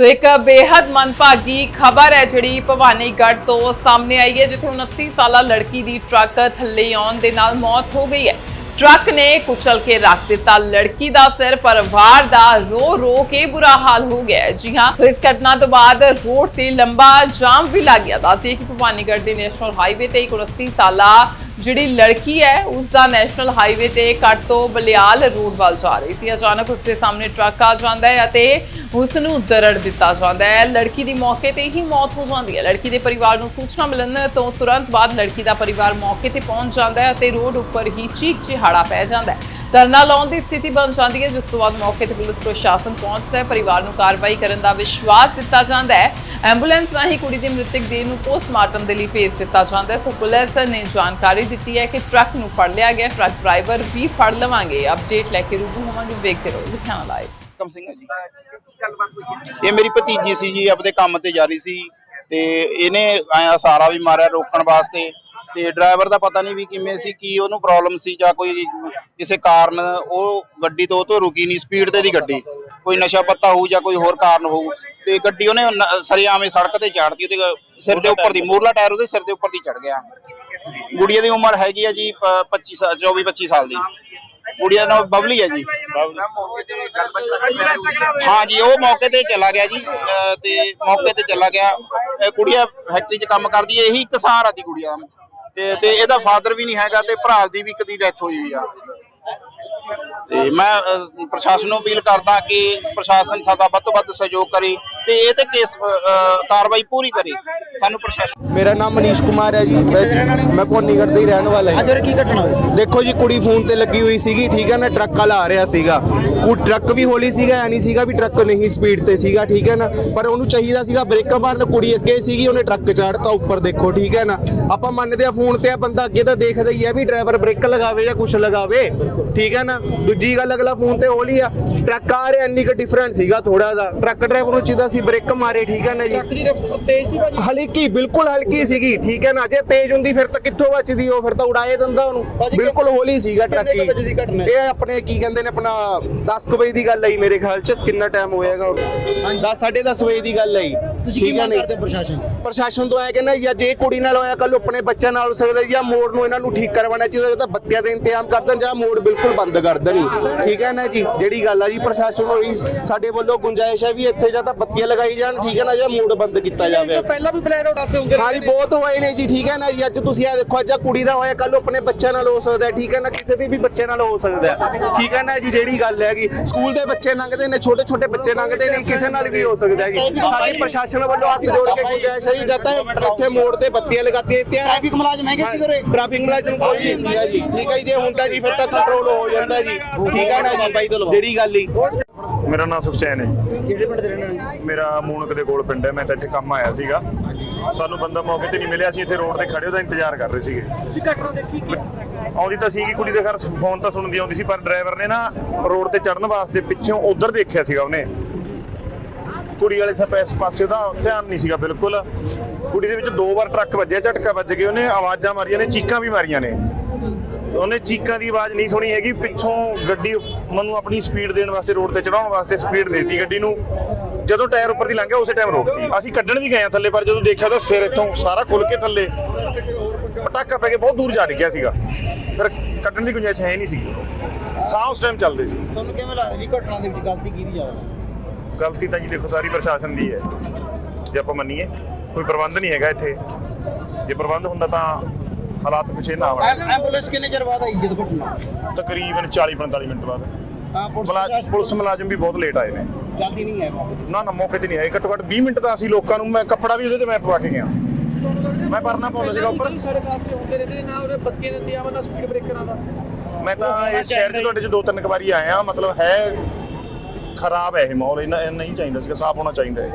ਸੋ ਇੱਕ ਬੇहद ਮਨਭਾਗੀ ਖਬਰ ਹੈ ਜਿਹੜੀ ਭਵਾਨੀਗੜ੍ਹ ਤੋਂ ਸਾਹਮਣੇ ਆਈ ਹੈ, ਜਿੱਥੇ 29 ਸਾਲਾ ਲੜਕੀ ਦੀ ਟਰੱਕ ਥੱਲੇ ਆਉਣ ਦੇ ਨਾਲ ਮੌਤ ਹੋ ਗਈ ਹੈ। ਟਰੱਕ ਨੇ ਕੁਚਲ ਕੇ ਰੱਖ ਦਿੱਤਾ ਲੜਕੀ ਦਾ ਸਿਰ, ਪਰਿਵਾਰ ਦਾ ਰੋ ਰੋ ਕੇ ਬੁਰਾ ਹਾਲ ਹੋ ਗਿਆ ਜੀ ਹਾਂ ਇਸ ਘਟਨਾ ਤੋਂ ਬਾਅਦ ਰੋਡ ਤੇ ਲੰਬਾ ਜਾਮ ਵੀ ਲੱਗ ਗਿਆ। ਦੱਸਦੇ ਕਿ ਭਵਾਨੀਗੜ੍ਹ ਦੇ ਨੈਸ਼ਨਲ ਹਾਈਵੇ ਤੇ ਇੱਕ 29 ਸਾਲਾ ਜਿਹੜੀ ਲੜਕੀ ਹੈ ਉਸ ਦਾ ਨੈਸ਼ਨਲ ਹਾਈਵੇ ਤੇ ਕੱਟ ਤੋਂ ਬਲਿਆਲ ਰੋਡ ਵੱਲ ਜਾ ਰਹੀ ਸੀ। ਅਚਾਨਕ ਉਸ ਦੇ ਸਾਹਮਣੇ ਟਰੱਕ ਆ ਜਾਂਦਾ ਹੈ ਅਤੇ ਉਸ ਨੂੰ ਦਰੜ ਦਿੱਤਾ ਜਾਂਦਾ ਹੈ। ਲੜਕੀ ਦੀ ਮੌਕੇ ਤੇ ਹੀ ਮੌਤ ਹੋ ਜਾਂਦੀ ਹੈ। ਲੜਕੀ ਦੇ ਪਰਿਵਾਰ ਨੂੰ ਸੂਚਨਾ ਮਿਲਣ ਤੋਂ ਤੁਰੰਤ ਬਾਅਦ ਲੜਕੀ ਦਾ ਪਰਿਵਾਰ ਮੌਕੇ ਤੇ ਪਹੁੰਚ ਜਾਂਦਾ ਹੈ ਅਤੇ ਰੋਡ ਉੱਪਰ ਹੀ ਚੀਕ ਚਿਹਾੜਾ ਪੈ ਜਾਂਦਾ ਹੈ। ਧਰਨਾ ਲਾਉਣ ਦੀ ਸਥਿਤੀ ਬਣ ਜਾਂਦੀ ਹੈ ਜਿਸ ਤੋਂ ਬਾਅਦ ਮੌਕੇ ਤੇ ਪੁਲਿਸ ਪ੍ਰਸ਼ਾਸਨ ਪਹੁੰਚਦਾ ਹੈ ਪਰਿਵਾਰ ਨੂੰ ਕਾਰਵਾਈ ਕਰਨ ਦਾ ਵਿਸ਼ਵਾਸ ਦਿੱਤਾ ਜਾਂਦਾ ਹੈ। ਐਂਬੂਲੈਂਸ ਰਾਹੀਂ ਕੁੜੀ ਦੀ ਮ੍ਰਿਤਕ ਦੇਹ ਨੂੰ ਪੋਸਟਮਾਰਟਮ ਦੇ ਲਈ ਭੇਜ ਦਿੱਤਾ ਜਾਂਦਾ ਹੈ। ਸੋ ਪੁਲਿਸ ਨੇ ਜਾਣਕਾਰੀ ਦਿੱਤੀ ਹੈ ਕਿ ਟਰੱਕ ਨੂੰ ਫੜ ਲਿਆ ਗਿਆ ਟਰੱਕ ਡਰਾਈਵਰ ਵੀ ਫੜ ਲਵਾਂਗੇ। ਅਪਡੇਟ ਲੈ ਕੇ ਰੂਬਰੂ ਹੋਵਾਂਗੇ ਵੇਖਦੇ ਰਹੋ ਲੁਧਿਆਣਾ ਲਾਈਵ। ਕਮ ਸਿੰਘ ਹੈ ਜੀ। ਇਹ ਮੇਰੀ ਭਤੀਜੀ ਸੀ ਜੀ ਆਪਦੇ ਕੰਮ ਤੇ ਜਾ ਰਹੀ ਸੀ ਤੇ ਇਹਨੇ ਆਇਆ ਸਾਰਾ ਵੀ ਮਾਰਿਆ ਰੋਕਣ ਵਾਸਤੇ। ਤੇ ਡਰਾਈਵਰ ਦਾ ਪਤਾ ਨਹੀਂ ਵੀ ਕਿਵੇਂ ਸੀ ਕੀ ਉਹਨੂੰ ਪ੍ਰੋਬਲਮ ਸੀ ਜਾਂ ਕੋਈ ਕਿਸੇ ਕਾਰਨ ਉਹ ਗੱਡੀ ਤੋਂ ਉਹ ਤੋਂ ਰੁਕੀ ਨਹੀਂ ਸਪੀਡ ਤੇ ਦੀ ਗੱਡੀ। ਕੋਈ ਨਸ਼ਾ ਪੱਤਾ ਹੋਊ ਜਾਂ ਕੋਈ ਹੋਰ ਕਾਰਨ ਹੋਊ ਤੇ ਗੱਡੀ ਉਹਨੇ ਸਰੇਆਵੇਂ ਸੜਕ ਤੇ ਚਾੜਤੀ ਉਹਦੇ ਸਿਰ ਦੇ ਉੱਪਰ ਦੀ ਮੂਰਲਾ ਟਾਇਰ ਉਹਦੇ ਸਿਰ ਦੇ ਉੱਪਰ ਦੀ ਚੜ ਗਿਆ। ਗੁੜੀਆ ਦੀ ਉਮਰ ਹੈਗੀ ਆ ਜੀ ਪ- 25 ਸਾਲ 24 25 ਸਾਲ ਦੀ। ਗੁੜੀਆ ਦਾ ਨਾਮ ਬਬਲੀ ਹੈ ਜੀ। ਹਾਂ ਜੀ ਉਹ ਮੌਕੇ ਤੇ ਚਲਾ ਗਿਆ ਜੀ ਤੇ ਮੌਕੇ ਤੇ ਚਲਾ ਗਿਆ। ਇਹ ਕੁੜੀਆ ਫੈਕਟਰੀ 'ਚ ਕੰਮ ਕਰਦੀ ਹੈ ਇਹੀ ਕਿਸਾਨ ਆ ਦੀ। ਕੁੜੀਆ ਤੇ ਇਹਦਾ ਫਾਦਰ ਵੀ ਨਹੀਂ ਹੈਗਾ ਤੇ ਭਰਾ ਦੀ ਵੀ ਕਦੀ ਡੈਥ ਹੋਈ ਹੋਈ ਆ। ਤੇ ਮੈਂ ਅਹ, ਪ੍ਰਸ਼ਾਸਨ ਨੂੰ ਅਪੀਲ ਕਰਦਾ ਕਿ ਪ੍ਰਸ਼ਾਸਨ ਸਾਡਾ ਵੱਧ ਤੋਂ ਵੱਧ ਸਹਿਯੋਗ ਕਰੇ ਤੇ ਇਹ ਤੇ ਕੇਸ ਅਹ, ਕਾਰਵਾਈ ਪੂਰੀ ਕਰੇ। ਸਾਨੂੰ ਪ੍ਰਸ਼ਾਸਨ ਮੇਰਾ ਨਾਮ ਮਨੀਸ਼ ਕੁਮਾਰ ਹੈ ਜੀ। ਮੈਂ ਮੈਂ ਭੋਨੀਗੜ੍ਹ ਦਾ ਹੀ ਰਹਿਣ ਵਾਲਾ ਹਾਂ। ਅੱਜ ਕੀ ਘਟਨਾ ਹੋਈ? ਦੇਖੋ ਜੀ ਕੁੜੀ ਫੋਨ ਤੇ ਲੱਗੀ ਹੋਈ ਸੀਗੀ ਠੀਕ ਹੈ ਨਾ? ਟਰੱਕ ਵਾਲਾ ਆ ਰਿਹਾ ਸੀਗਾ। ਕੋ ਟਰੱਕ ਵੀ ਹੌਲੀ ਸੀਗਾ ਐ ਨਹੀਂ ਸੀਗਾ ਵੀ ਟਰੱਕ ਨਹੀਂ ਸਪੀਡ ਤੇ ਸੀਗਾ ਠੀਕ ਹੈ ਨਾ? ਪਰ ਉਹਨੂੰ ਚਾਹੀਦਾ ਸੀਗਾ ਬ੍ਰੇਕਾਂ ਮਾਰਨ। ਕੁੜੀ ਅੱਗੇ ਸੀਗੀ ਉਹਨੇ ਟਰੱਕ ਚਾੜਤਾ ਉੱਪਰ ਦੇਖੋ ਠੀਕ ਹੈ ਨਾ? ਆਪਾਂ ਮੰਨਦੇ ਆ ਫੋਨ ਤੇ ਆ ਬੰਦਾ ਅੱਗੇ ਤਾਂ ਦੇਖਦਾ ਹੀ ਆ ਵੀ ਡਰਾਈਵਰ ਬ੍ਰੇਕ ਲਗਾਵੇ ਜਾਂ ਕੁਝ ਲਗਾਵੇ ਠੀਕ ਹੈ ਨਾ? ਦੂਜੀ ਗੱਲ ਅਗਲਾ ਫੋਨ ਤੇ ਹੌਲੀ ਆ ਟਰੱਕ ਆ ਰਿਹਾ ਇੰਨੀ ਕੁ ਡਿਫਰੈਂਸ ਸੀਗਾ ਥੋੜਾ ਦਾ ਟਰੱਕ ਡਰਾਈਵਰ ਨੂੰ ਚਾਹੀਦਾ ਸੀ ਬ੍ਰੇਕ ਮਾਰੇ ਠੀਕ ਹੈ ਨਾ ਜੀ? ਟਰੱਕ ਦੀ ਰਫ਼ਤਾਰ ਤੇਜ਼ ਸੀ ਭਾਜੀ? ਹਲਕੀ ਬਿਲਕੁਲ ਹਲਕੀ ਸੀਗੀ ਠੀਕ ਹੈ ਨਾ? ਜੇ ਤੇਜ਼ ਹੁੰਦੀ ਫਿਰ ਤਾਂ ਕਿੱਥੋਂ ਬਚਦੀ ਉਹ? ਫਿਰ ਤਾਂ ਉਡਾਏ ਦਿੰਦਾ ਉਹਨੂੰ। ਬਿਲਕੁਲ ਹੌਲੀ ਸੀਗਾ ਟਰੱਕ? ਇਹ ਆਪਣੇ ਕੀ ਕਹਿੰਦੇ ਨੇ ਆਪਣਾ 10 ਕੁ ਵਜੇ ਦੀ ਗੱਲ ਆਈ ਮੇਰੇ ਖਿਆਲ ਚ। ਕਿੰਨਾ ਟਾਈਮ ਹੋਏਗਾ 10 10:30 ਵਜੇ ਦੀ ਗੱਲ ਆਈ ਤੁਸੀਂ ਕੀ ਹੈ ਮੰਗ? ਕਰਦੇ ਹੋ ਪ੍ਰਸ਼ਾਸਨ ਪ੍ਰਸ਼ਾਸਨ ਤੋਂ ਆਇਆ ਕਹਿੰਦਾ ਜਾਂ ਜੇ ਕੁੜੀ ਨਾਲ ਹੋਇਆ ਕੱਲ ਆਪਣੇ ਬੱਚਿਆਂ ਨਾਲ ਹੋ ਸਕਦਾ ਜਾਂ ਮੋੜ ਨੂੰ ਇਹਨਾਂ ਨੂੰ ਠੀਕ ਕਰਵਾਉਣਾ ਚਾਹੀਦਾ ਜਾਂ ਤਾਂ ਬੱਤੀਆਂ ਦਾ ਇੰਤਜ਼ਾਮ ਕਰ ਦੇਣ ਜਾਂ ਮੋੜ ਬਿਲਕੁਲ ਬੰਦ ਕਰ ਦੇਣ ਠੀਕ ਹੈ ਨਾ ਜੀ? ਜਿਹੜੀ ਗੱਲ ਆ ਜੀ ਪ੍ਰਸ਼ਾਸਨ ਨੂੰ ਇਹੀ ਸਾਡੇ ਵੱਲੋਂ ਗੁੰਜਾਇਸ਼ ਹੈ ਵੀ ਇੱਥੇ ਜਾਂ ਤਾਂ ਬੱਤੀਆਂ ਲਗਾਈ ਜਾਣ ਠੀਕ ਹੈ ਨਾ ਜਾਂ ਮੋੜ ਬੰਦ ਕੀਤਾ ਜਾਵੇ। ਪਹਿਲਾਂ ਵੀ ਬਲੈਕ ਆਊਟ ਆਸੇ ਹੁੰਦੇ ਹਾਂ ਜੀ ਬਹੁਤ ਹੋਏ ਨੇ ਜੀ ਠੀਕ ਹੈ ਨਾ ਜੀ? ਅੱਜ ਤੁਸੀਂ ਆ ਦੇਖੋ ਅੱਜ ਕੁੜੀ ਦਾ ਹੋਇਆ ਕੱਲ ਆਪਣੇ ਬੱਚਿਆਂ ਨਾਲ ਹੋ ਸਕਦਾ ਹੈ, ਠੀਕ ਹੈ ਨਾ? ਕਿਸੇ ਦੇ ਵੀ ਬੱਚੇ ਨਾਲ ਹੋ ਸਕਦਾ ਹੈ। ਠੀਕ ਹੈ ਨਾ ਜੀ? ਜਿਹੜੀ ਗੱਲ ਹੈਗੀ ਸਕੂਲ ਦੇ ਬੱਚੇ ਲੰਘਦੇ ਨੇ ਛੋਟੇ ਛੋਟੇ ਬੱਚੇ ਲੰਘਦੇ ਨੇ ਕਿਸੇ ਨਾਲ ਵੀ ਹੋ ਸਕਦਾ ਹੈ ਜੀ। ਸਾਡੀ ਪ੍ਰਸ਼ਾਸਨ ਵੱਲੋਂ ਹੱਥ ਜੋੜ ਕੇ ਗੁੰਜਾਇਸ਼ ਹੈ ਜੀ ਜਦ ਤੱਕ ਇੱਥੇ ਮੋੜ ਤੇ ਬੱਤੀਆਂ ਲਗਾਤੀ ਦਿੱਤੀਆਂ ਟ੍ਰੈਫਿਕ ਮੁਲਾਜ਼ਮ ਹੈਗੇ ਸੀ ਘਰੇ ਟ੍ਰੈਫਿਕ ਮੁਲਾਜ਼ਮ ਕੋਈ ਨਹੀਂ ਸੀਗਾ ਜੀ। ਠੀਕ ਹੈ ਜੀ ਜੇ ਹੁੰਦਾ ਜੀ ਫਿਰ ਤਾਂ ਕੰਟਰੋਲ ਹੋ ਜਾਂਦਾ ਜੀ। ਠੀਕ ਹੈ ਨਾ ਜੀ ਜਿਹੜੀ ਗੱਲ ਹੀ। ਮੇਰਾ ਨਾਮ ਸੁਖਚੈਨ ਹੈ। ਕਿਹੜੇ ਪਿੰਡ ਦੇ ਰਹਿਣ ਵਾਲੇ ਮੇਰਾ ਮੂਨਕ ਦੇ ਕੋਲ ਪਿੰਡ ਹੈ ਮੈਂ ਤਾਂ ਇੱਥੇ ਕੰਮ ਆਇਆ ਸੀਗਾ। ਸਾਨੂੰ ਬੰਦਾ ਮੌਕੇ ਤੇ ਨਹੀਂ ਮਿਲਿਆ ਸੀ ਇੱਥੇ ਰੋਡ ਤੇ ਖੜੇ ਉਹਦਾ ਇੰਤਜ਼ਾਰ ਕਰ ਰਹੇ ਸੀਗੇ। ਤੁਸੀਂ ਘਟਨਾ ਦੇਖੀ ਕਿ ਆਉਂਦੀ ਤਾਂ ਸੀਗੀ ਕੁੜੀ ਦੇ ਘਰ ਫੋਨ ਤਾਂ ਸੁਣਦੀ ਆਉਂਦੀ ਸੀ ਪਰ ਡਰਾਈਵਰ ਨੇ ਨਾ ਰੋਡ ਤੇ ਚੜਨ ਵਾਸਤੇ ਪਿੱਛੋਂ ਉਧਰ ਦੇਖਿਆ ਸੀਗਾ ਉਹਨੇ। ਕੁੜੀ ਵਾਲੇ ਸਭ ਪਾਸੇ ਦਾ ਧਿਆਨ ਨਹੀਂ ਸੀਗਾ ਬਿਲਕੁਲ। ਕੁੜੀ ਦੇ ਵਿੱਚ ਦੋ ਵਾਰ ਟਰੱਕ ਵੱਜਿਆ, ਝਟਕਾ ਵੱਜ ਗਿਆ, ਉਹਨੇ ਆਵਾਜ਼ਾਂ ਮਾਰੀਆਂ ਨੇ, ਚੀਕਾਂ ਵੀ ਮਾਰੀਆਂ ਨੇ। ਉਹਨੇ ਚੀਕਾਂ ਦੀ ਆਵਾਜ਼ ਨਹੀਂ ਸੁਣੀ ਹੈਗੀ, ਪਿੱਛੋਂ ਗੱਡੀ ਮੈਨੂੰ ਆਪਣੀ ਸਪੀਡ ਦੇਣ ਵਾਸਤੇ ਰੋਡ ਤੇ ਚੜਾਉਣ ਵਾਸਤੇ ਸਪੀਡ ਦੇਤੀ ਗੱਡੀ ਨੂੰ। ਜਦੋਂ ਟਾਇਰ ਉੱਪਰ ਦੀ ਲੰਘਿਆ, ਉਸੇ ਟਾਈਮ ਰੋਕਤੀ ਅਸੀਂ ਕੱਢਣ ਵੀ ਗਏ ਆ ਥੱਲੇ, ਪਰ ਜਦੋਂ ਦੇਖਿਆ ਤਾਂ ਸਿਰ ਇੱਥੋਂ ਸਾਰਾ ਖੁੱਲ ਕੇ ਥੱਲੇ। ਪਟਾਕਾ ਪੈ ਕੇ ਬਹੁਤ ਦੂਰ ਜਾ ਡਿੱਗਿਆ ਸੀਗਾ। ਫਿਰ ਕੱਢਣ ਦੀ ਗੁੰਜਾਇਸ਼ ਹੈ ਨਹੀਂ ਸੀ। ਸਾਹ ਉਸ ਟਾਈਮ ਚੱਲਦੇ ਸੀ। ਤੁਹਾਨੂੰ ਕਿਵੇਂ ਲੱਗਦਾ ਵੀ ਘਟਨਾ ਦੇ ਵਿੱਚ ਗਲਤੀ ਕਿਹਦੀ ਜ਼ਿਆਦਾ? ਗਲਤੀ ਤਾਂ ਜੀ ਦੇਖੋ ਸਾਰੀ ਪ੍ਰਸ਼ਾਸਨ ਦੀ ਹੈ। ਜੇ ਆਪਾਂ ਮੰਨੀਏ ਕੋਈ ਪ੍ਰਬੰਧ ਨਹੀਂ ਹੈਗਾ ਇੱਥੇ। ਜੇ ਪ੍ਰਬੰਧ ਹੁੰਦਾ ਤਾਂ ਹਾਲਾਤ ਪਿੱਛੇ ਨਾ ਆਵਣ ਐਂਬੂਲੈਂਸ ਕਿੰਨੇ ਚਿਰ ਬਾਅਦ ਆਈ ਜਦ ਘਟਨਾ? ਤਕਰੀਬਨ 40 45 ਮਿੰਟ ਬਾਅਦ। ਹਾਂ ਪੁਲਿਸ ਮੁਲਾਜ਼ਮ ਵੀ ਬਹੁਤ ਲੇਟ ਆਏ ਨੇ। ਜਲਦੀ ਨਹੀਂ ਆਇਆ ਮੌਕੇ ਤੇ। ਨਾ ਨਾ ਮੌਕੇ ਤੇ ਨਹੀਂ ਆਏ। ਘੱਟੋ ਘੱਟ 20 ਮਿੰਟ ਤਾਂ ਅਸੀਂ ਲੋਕਾਂ ਨੂੰ ਮੈਂ ਕੱਪੜਾ ਵੀ ਉਹਦੇ ਤੇ ਮੈਂ ਪਵਾ ਕੇ ਗਿਆ। ਮੈਂ ਪਰਨਾ ਪਾਉਂਦਾ ਸੀਗਾ ਉੱਪਰ। ਸਾਡੇ ਪਾਸੇ ਹੁੰਦੇ ਰਹਿੰਦੇ ਨੇ, ਨਾ ਉਹਦੇ ਬੱਤੀਆਂ ਦੇ ਇੰਤਜ਼ਾਮ ਨਾ ਸਪੀਡ ਬ੍ਰੇਕਰਾਂ ਦਾ ਮੈਂ ਤਾਂ ਇਸ ਸ਼ਹਿਰ 'ਚ ਤੁਹਾਡੇ 'ਚ ਦੋ ਤਿੰਨ ਵਾਰੀ ਆਇਆ ਮਤਲਬ ਹੈ ਖਰਾਬ ਹੈ ਇਹ ਮਾਹੌਲ ਇਹਨਾਂ ਇਹ ਨਹੀਂ ਚਾਹੀਦਾ ਸੀਗਾ ਸਾਫ਼ ਹੋਣਾ ਚਾਹੀਦਾ ਹੈ।